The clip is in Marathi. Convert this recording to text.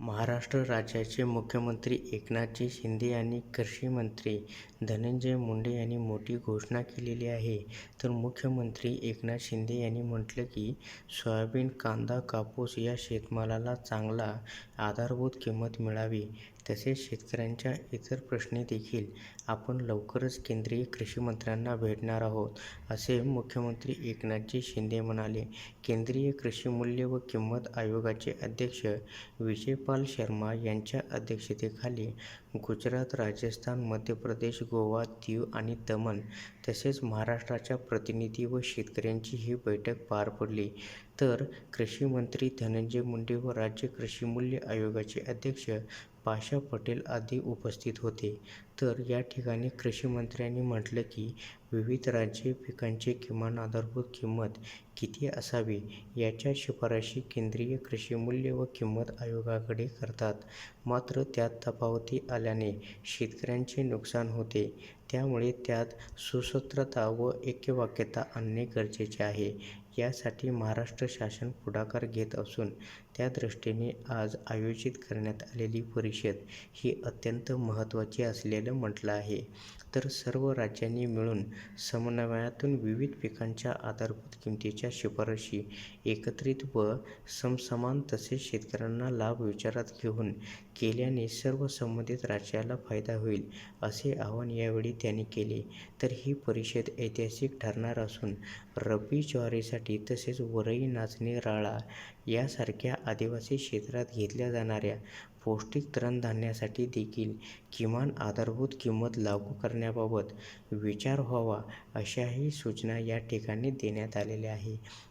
महाराष्ट्र राज्याचे मुख्यमंत्री एकनाथजी शिंदे आणि कृषी मंत्री धनंजय मुंडे यांनी मोठी घोषणा केलेली आहे. तर मुख्यमंत्री एकनाथ शिंदे यांनी म्हटलं की सोयाबीन, कांदा, कापूस या शेतमालाला चांगला आधारभूत किंमत मिळावी. तसेच शेतकऱ्यांच्या इतर प्रश्ने देखील आपण लवकरच केंद्रीय कृषीमंत्र्यांना भेटणार आहोत, असे मुख्यमंत्री एकनाथजी शिंदे म्हणाले. केंद्रीय कृषी मूल्य व किंमत आयोगाचे अध्यक्ष गोपाल शर्मा यांच्या अध्यक्षतेखाली गुजरात, राजस्थान, मध्य प्रदेश, गोवा, दीव आणि दमण तसेच महाराष्ट्राच्या प्रतिनिधी व शेतकऱ्यांची ही बैठक पार पडली. तर कृषिमंत्री धनंजय मुंडे व राज्य कृषी मूल्य आयोगाचे अध्यक्ष पाशा पटेल आदी उपस्थित होते. तर या ठिकाणी कृषी मंत्र्यांनी म्हटलं की विविध राज्ये पिकांची किमान आधारभूत किंमत किती असावी याच्या शिफारशी केंद्रीय कृषी मूल्य व किंमत आयोगाकडे करतात. मात्र त्यात तफावती आल्याने शेतकऱ्यांचे नुकसान होते. त्यामुळे त्यात सुसूत्रता व ऐक्यवाक्यता आणणे गरजेचे आहे. यासाठी महाराष्ट्र शासन पुढाकार घेत असून त्या दृष्टीने आज आयोजित करण्यात आलेली परिषद ही अत्यंत महत्त्वाची असलेलं म्हटलं आहे. तर सर्व राज्यांनी मिळून समन्वयातून विविध पिकांच्या आधारभूत किंमतीच्या शिफारशी एकत्रित व समसमान तसेच शेतकऱ्यांना लाभ विचारात घेऊन केल्याने सर्व संबंधित राज्याला फायदा होईल, असे आवाहन यावेळी त्यांनी केले. तर ही परिषद ऐतिहासिक ठरणार असून रब्बी ज्वारीसाठी तसेच वरई, नाचणी, राळा यासारख्या आदिवासी क्षेत्रात घेतल्या जाणाऱ्या पौष्टिक तरणधान्यासाठी देखील किमान आधारभूत किंमत लागू करण्याबाबत विचार व्हावा, अशाही सूचना या ठिकाणी देण्यात आलेल्या आहे.